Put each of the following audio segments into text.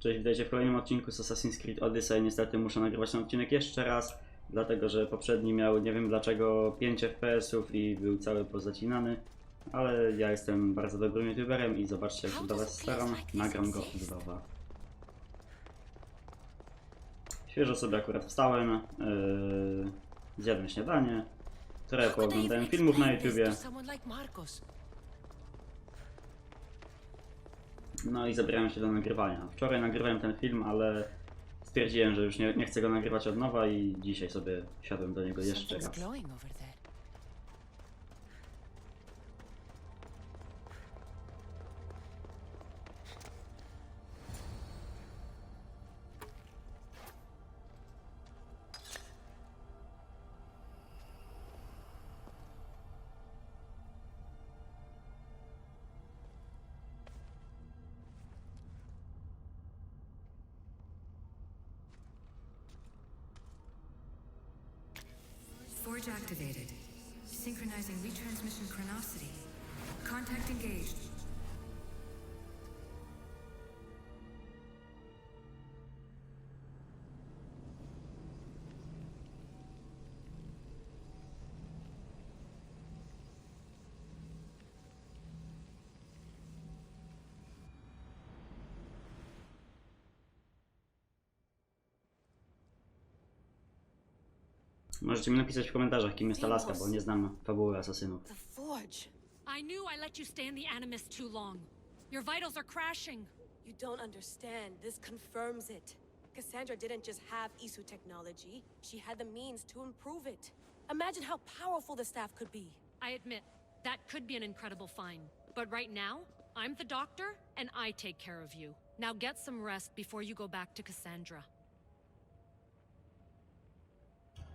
Cześć, witajcie w kolejnym odcinku z Assassin's Creed Odyssey. Niestety muszę nagrywać ten odcinek jeszcze raz, dlatego że poprzedni miał nie wiem dlaczego 5 FPS-ów i był cały pozacinany. Ale ja jestem bardzo dobrym youtuberem i zobaczcie jak się do was staram. Nagram go od nowa. Świeżo sobie akurat wstałem, yy, zjadłem śniadanie, trochę pooglądałem filmów na YouTubie. No i zabierałem się do nagrywania. Wczoraj nagrywałem ten film, ale stwierdziłem, że już nie, nie chcę go nagrywać od nowa i dzisiaj sobie wsiadłem do niego jeszcze raz. glowing over there. Forge activated. Synchronizing retransmission chronicity. Contact engaged. Możecie mi napisać w komentarzach, kim jest ta laska, bo nie znam fabuły asasynów. The forge. I knew I let you stay in the Animus too long. Your vitals are crashing. You don't understand. This confirms it. Cassandra didn't just have Isu technology, she had the means to improve it. Imagine how powerful the staff could be. I admit, that could be an incredible find. But right now, I'm the doctor, and I take care of you. Now get some rest before you go back to Cassandra.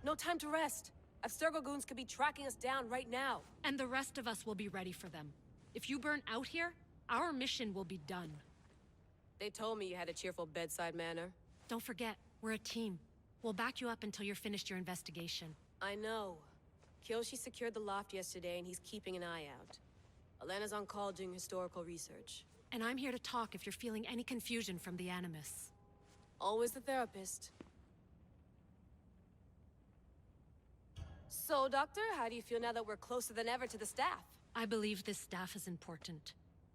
No time to rest. Abstergo goons could be tracking us down right now. And the rest of us will be ready for them. If you burn out here, our mission will be done. They told me you had a cheerful bedside manner. Don't forget, we're a team. We'll back you up until you're finished your investigation. I know. Kyoshi secured the loft yesterday and he's keeping an eye out. Elena's on call doing historical research. And I'm here to talk if you're feeling any confusion from the Animus. Always the therapist. So, Doctor, how do you feel now that we're closer than ever to the staff? I believe this staff is important.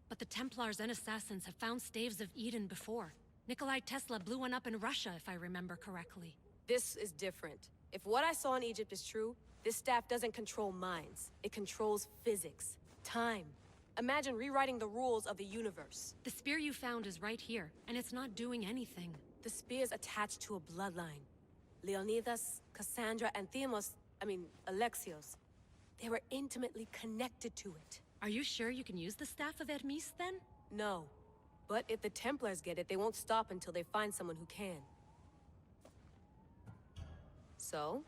But the Templars and Assassins have found staves of Eden before. Nikolai Tesla blew one up in Russia, if I remember correctly. This is different. If what I saw in Egypt is true, this staff doesn't control minds. It controls physics, time. Imagine rewriting the rules of the universe. The spear you found is right here, and it's not doing anything. The spear's attached to a bloodline. Leonidas, Cassandra, and Theamos, I mean, Alexios. They were intimately connected to it. Are you sure you can use the Staff of Hermes, then? No. But if the Templars get it, they won't stop until they find someone who can. So,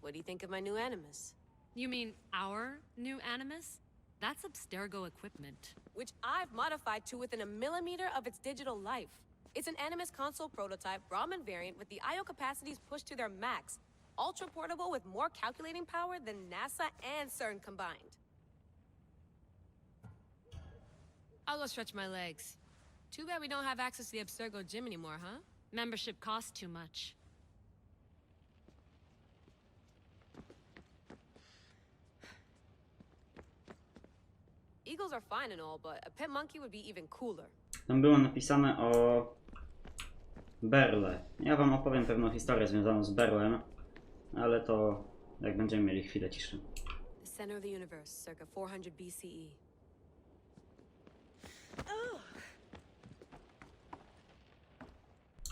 what do you think of my new Animus? You mean our new Animus? That's Abstergo equipment. Which I've modified to within a millimeter of its digital life. It's an Animus console prototype Brahmin variant with the I.O. capacities pushed to their max. Ultra portable with more calculating power than NASA and CERN combined. I'll go stretch my legs. Too bad we don't have access to the Abstergo gym anymore, huh? Membership costs too much. Eagles are fine and all, but a pet monkey would be even cooler. Tam było napisane o Berle. Ja wam opowiem pewną historię związaną z Berlem, ale to jak będziemy mieli chwilę ciszy. The center of the universe, circa 400 BCE.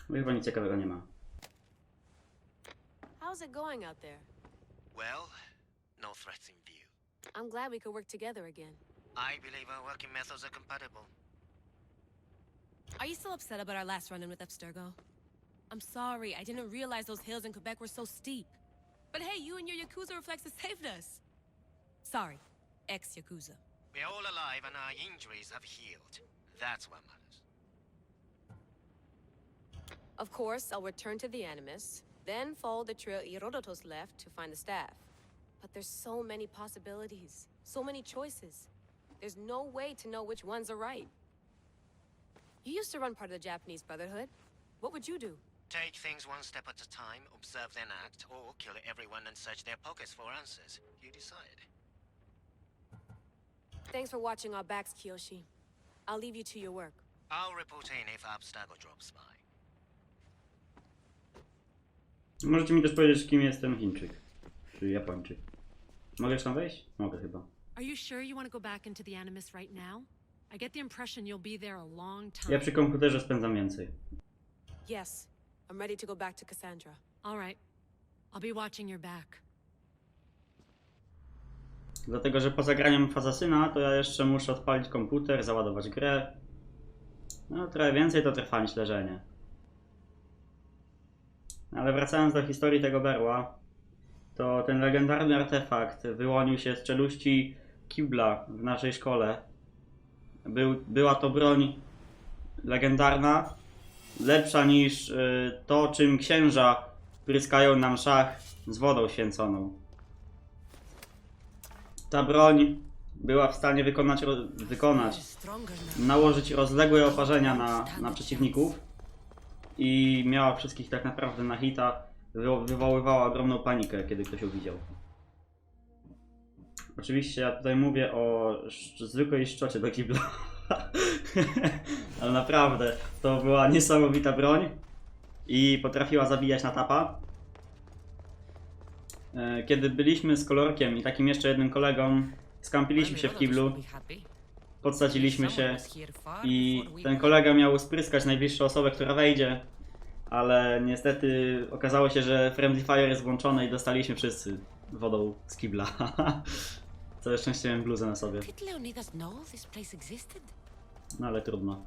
Bo chyba nic ciekawego nie ma. How's it going out there? Well, no threats in view. I'm glad we could work together again. I believe our working methods are compatible. Are you still upset about our last run-in with Abstergo? I'm sorry, I didn't realize those hills in Quebec were so steep. But hey, you and your Yakuza reflexes saved us. Sorry, ex-Yakuza. We're all alive and our injuries have healed. That's what matters. Of course, I'll return to the Animus, then follow the trail Herodotus left to find the staff. But there's so many possibilities, so many choices. There's no way to know which ones are right. You used to run part of the Japanese Brotherhood. What would you do? Take things one step at a time, observe then act, or kill everyone and search their pockets for answers. You decide. Thanks for watching our backs, Kiyoshi. I'll leave you to your work. I'll report in if Abstago drops by. Możecie mi też powiedzieć, kim jest ten Chińczyk. Czy Japończyk. Mogę tam wejść? Mogę chyba. Are you sure you want to go back into the Animus right now? I get the impression you'll be there a long time. Ja przy komputerze spędzam więcej. Yes, I'm ready to go back to Cassandra. All right. I'll be watching your back. Dlatego, że po zagraniu w Asasyna to ja jeszcze muszę odpalić komputer, załadować grę. No trochę więcej to trwa niż leżenie. Ale wracając do historii tego berła, to ten legendarny artefakt wyłonił się z czeluści kibla w naszej szkole. Był, była to broń legendarna, lepsza niż y, to, czym księża pryskają nam szach z wodą święconą. Ta broń była w stanie wykonać, ro- wykonać nałożyć rozległe oparzenia na, na przeciwników i miała wszystkich tak naprawdę na hita. Wywo- Wywoływała ogromną panikę, kiedy ktoś ją widział. Oczywiście ja tutaj mówię o zwykłej szczocie do kibla. Ale naprawdę, to była niesamowita broń i potrafiła zabijać na tapa. E, Kiedy byliśmy z kolorkiem i takim jeszcze jednym kolegą, skampiliśmy się w kiblu, podsadziliśmy się i ten kolega miał spryskać najbliższą osobę, która wejdzie, ale niestety okazało się, że Friendly Fire jest włączony i dostaliśmy wszyscy wodą z kibla. Całe szczęście miałem bluzę na sobie, Did Leonidas know this place existed? no ale trudno.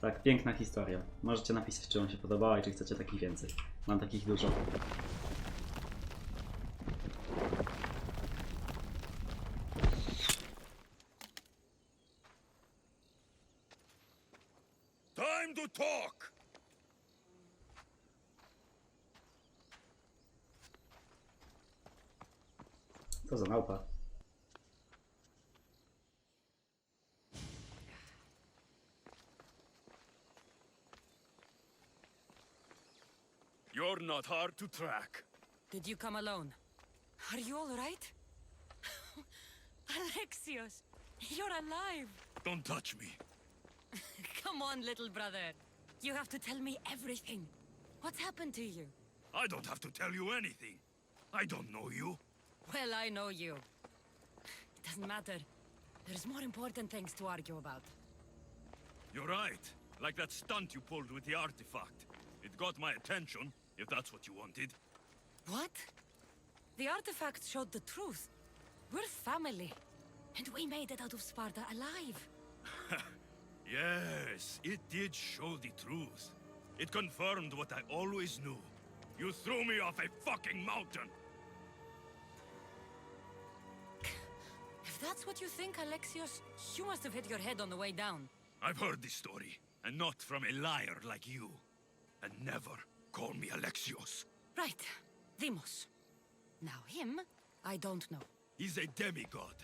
Tak, piękna historia. Możecie napisać, czy wam się podobała i czy chcecie takich więcej. Mam takich dużo. You're not hard to track. Did you come alone? Are you all right? Alexios, you're alive. Don't touch me. Come on, little brother. You have to tell me everything. What's happened to you? I don't have to tell you anything. I don't know you. Well, I know you. It doesn't matter. There's more important things to argue about. You're right. Like that stunt you pulled with the artifact. It got my attention, if that's what you wanted. What? The artifact showed the truth. We're family. And we made it out of Sparta alive. Yes, it did show the truth. It confirmed what I always knew. You threw me off a fucking mountain. If that's what you think, Alexios, you must have hit your head on the way down. I've heard this story, and not from a liar like you. And never call me Alexios. Right, Demos. Now him, I don't know. He's a demigod,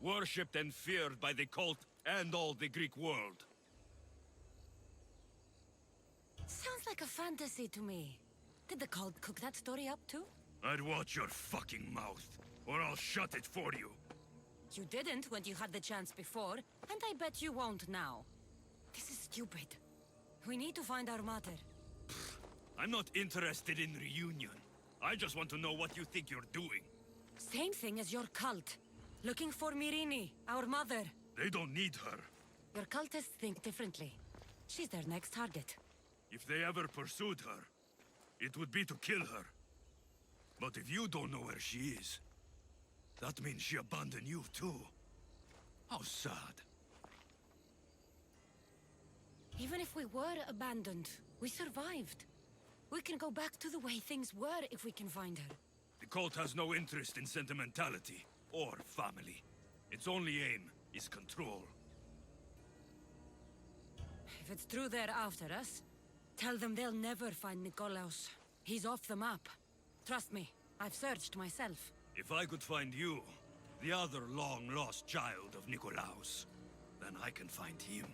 worshipped and feared by the cult and all the Greek world. Sounds like a fantasy to me. Did the cult cook that story up too? I'd watch your fucking mouth, or I'll shut it for you. You didn't when you had the chance before, and I bet you won't now. This is stupid. We need to find our mother. I'm not interested in reunion. I just want to know what you think you're doing. Same thing as your cult. Looking for Mirini, our mother. They don't need her. Your cultists think differently. She's their next target. If they ever pursued her, it would be to kill her. But if you don't know where she is, that means she abandoned you too. How sad. Even if we were abandoned, we survived. We can go back to the way things were if we can find her. The cult has no interest in sentimentality or family. Its only aim is control. If it's true they're after us, tell them they'll never find Nikolaos. He's off the map. Trust me, I've searched myself. If I could find you, the other long-lost child of Nikolaos, then I can find him.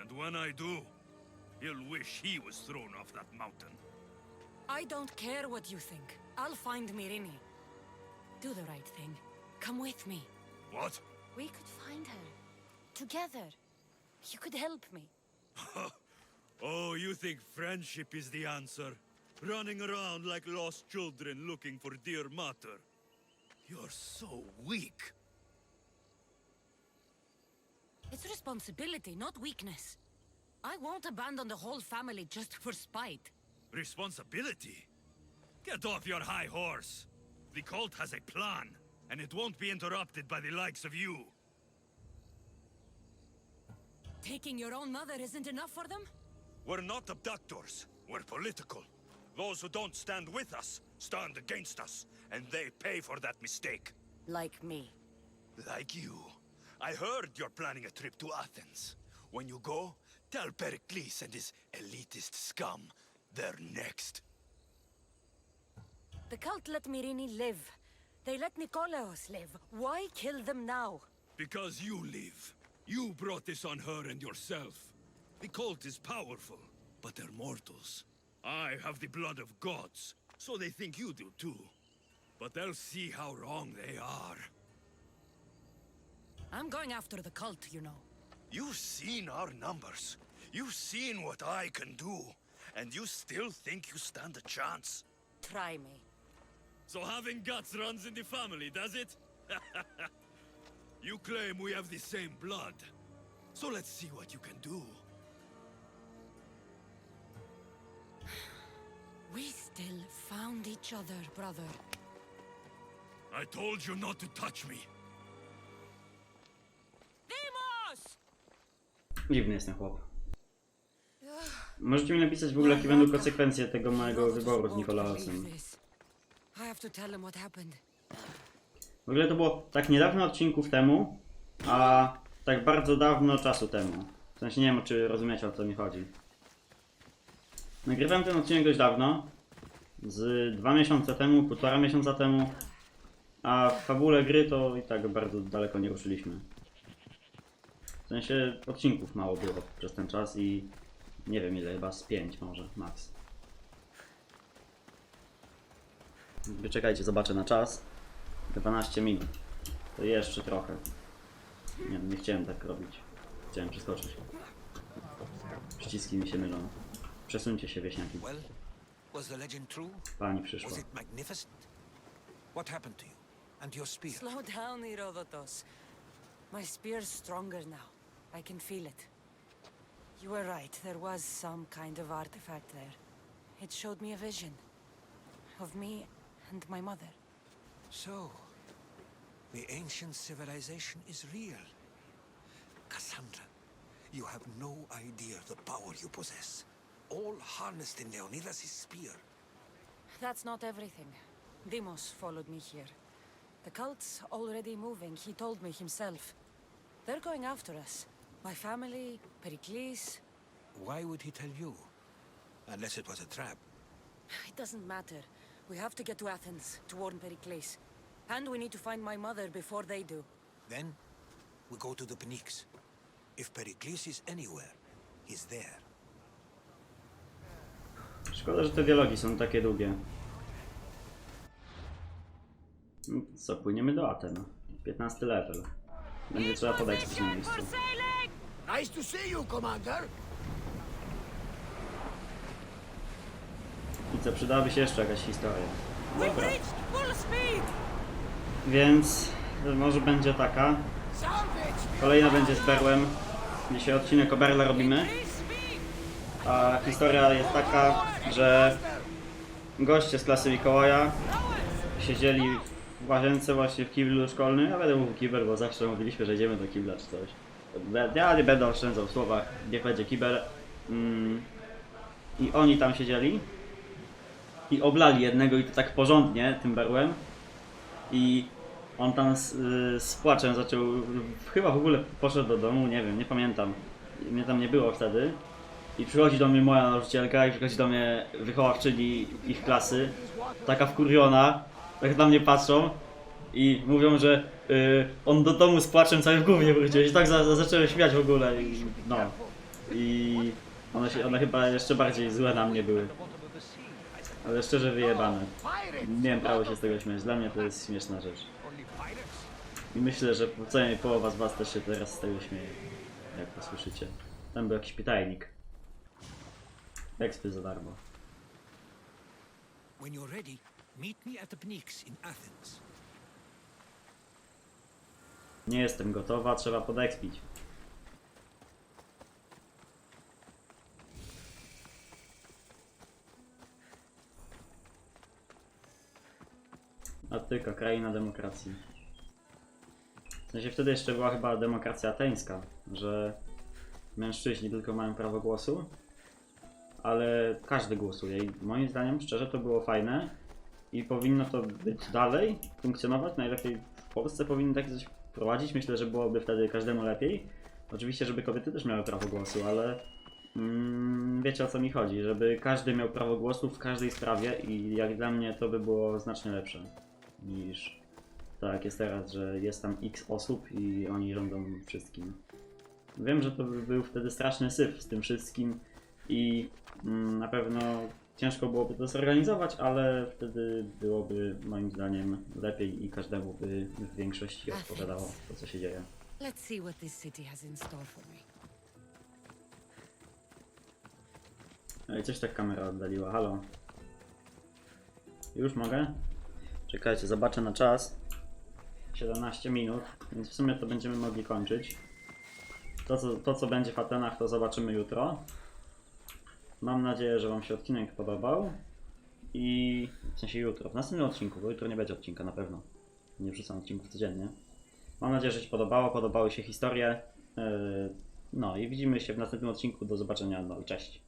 And when I do, he'll wish he was thrown off that mountain. I don't care what you think. I'll find Mirini. Do the right thing. Come with me. What? We could find her. Together. You could help me. Oh, you think friendship is the answer? Running around like lost children looking for dear mater. You're so weak. It's responsibility, not weakness. I won't abandon the whole family just for spite. Responsibility? Get off your high horse. The cult has a plan, and it won't be interrupted by the likes of you. Taking your own mother isn't enough for them? We're not abductors. We're political. Those who don't stand with us stand against us, and they pay for that mistake. Like me. Like you. I heard you're planning a trip to Athens. When you go, tell Pericles and his elitist scum they're next. The cult let Mirini live. They let Nikolaos live. Why kill them now? Because you live. You brought this on her and yourself. The cult is powerful, but they're mortals. I have the blood of gods, so they think you do too. But they'll see how wrong they are. I'm going after the cult, you know. You've seen our numbers. You've seen what I can do. And you still think you stand a chance? Try me. So having guts runs in the family, does it? you claim we have the same blood. So let's see what you can do. We still found each other, brother. I told you not to touch me. Demos! Dziwny jest ten chłop. Możecie mi napisać w ogóle, jakie będą konsekwencje tego mojego wyboru z Nikolausem. W ogóle to było tak niedawno odcinków temu, a tak bardzo dawno czasu temu. W sensie nie wiem, czy rozumiecie o co mi chodzi. Nagrywałem ten odcinek dość dawno, z dwa miesiące temu, półtora miesiąca temu, a w fabule gry to i tak bardzo daleko nie ruszyliśmy. W sensie odcinków mało było przez ten czas i nie wiem ile, chyba z 5 może, max. Wyczekajcie, zobaczę na czas. 12 minut. To jeszcze trochę. Nie, nie chciałem tak robić. Chciałem przeskoczyć. Przyciski mi się mylą. Przesuńcie się, wieśniaki. Pani przyszła. What happened to you? And your spear? Slow down, Herodotus. My spear's stronger now. I can feel it. You were right. There was some kind of artifact there. It showed me a vision. Of me and my mother. So, the ancient civilization is real. Cassandra, you have no idea the power you possess. All harnessed in Leonidas' spear. That's not everything. Demos followed me here. The cult's already moving, he told me himself. They're going after us. My family, Pericles. Why would he tell you? Unless it was a trap. It doesn't matter. We have to get to Athens to warn Pericles. And we need to find my mother before they do. Then, we go to the Pnyx. If Pericles is anywhere, he's there. Szkoda, że te dialogi są takie długie. No Co, płyniemy do Aten. 15 level. Będzie trzeba podać coś na miejscu. Nice to see you, Commander. I co, przydałaby się jeszcze jakaś historia. Dobra. full speed! Więc y, może będzie taka. Kolejna będzie z Berłem. Dzisiaj odcinek o Berle robimy. A historia jest taka, że goście z klasy Mikołaja siedzieli w łazience właśnie w kiblu szkolnym. Ja będę mówił kibel, bo zawsze mówiliśmy, że idziemy do kibla czy coś. Ja nie będę oszczędzał w słowach, niech będzie kibel. Mm. I oni tam siedzieli i oblali jednego i to tak porządnie tym berłem. I on tam z, y, z płaczem zaczął, chyba w ogóle poszedł do domu, nie wiem, nie pamiętam. Mnie tam nie było wtedy. I przychodzi do mnie moja nauczycielka i przychodzi do mnie wychowawczyni ich klasy, taka wkurwiona, tak na mnie patrzą I mówią, że y, on do domu z płaczem cały w gównie wrócił. Się tak za, za, śmiać w ogóle i no. I one, się, one chyba jeszcze bardziej złe na mnie były. Ale szczerze wyjebane. Nie miałem prawo się z tego śmiać. Dla mnie to jest śmieszna rzecz. I myślę, że co najmniej połowa z was też się teraz z tego śmieje. Jak to słyszycie. Tam był jakiś pytajnik. Ekspy za darmo. When you're ready, meet me at the Pnyx in Athens. Nie jestem gotowa, trzeba podekspić. A tylko kraina demokracji. W sensie wtedy jeszcze była chyba demokracja ateńska, że mężczyźni tylko mają prawo głosu, ale każdy głosuje i moim zdaniem szczerze to było fajne i powinno to być dalej funkcjonować. Najlepiej w Polsce powinno takie coś wprowadzić. Myślę, że byłoby wtedy każdemu lepiej. Oczywiście, żeby kobiety też miały prawo głosu, ale mm, wiecie o co mi chodzi, żeby każdy miał prawo głosu w każdej sprawie i jak dla mnie to by było znacznie lepsze niż tak jest teraz, że jest tam x osób i oni rządzą wszystkim. Wiem, że to by był wtedy straszny syf z tym wszystkim i mm, na pewno ciężko byłoby to zorganizować, ale wtedy byłoby moim zdaniem lepiej i każdemu by w większości odpowiadało to, co się dzieje. Let's see what this city has in store for me. Ej, coś tak kamera oddaliła, halo. Już mogę? Czekajcie, zobaczę na czas. 17 minut, więc w sumie to będziemy mogli kończyć. To co, to, co będzie w Atenach, to zobaczymy jutro. Mam nadzieję, że Wam się odcinek podobał. I w sensie jutro, w następnym odcinku, bo jutro nie będzie odcinka na pewno. Nie wrzucam odcinków codziennie. Mam nadzieję, że się podobało, podobały się historie. Yy, No i widzimy się w następnym odcinku. Do zobaczenia, no i cześć.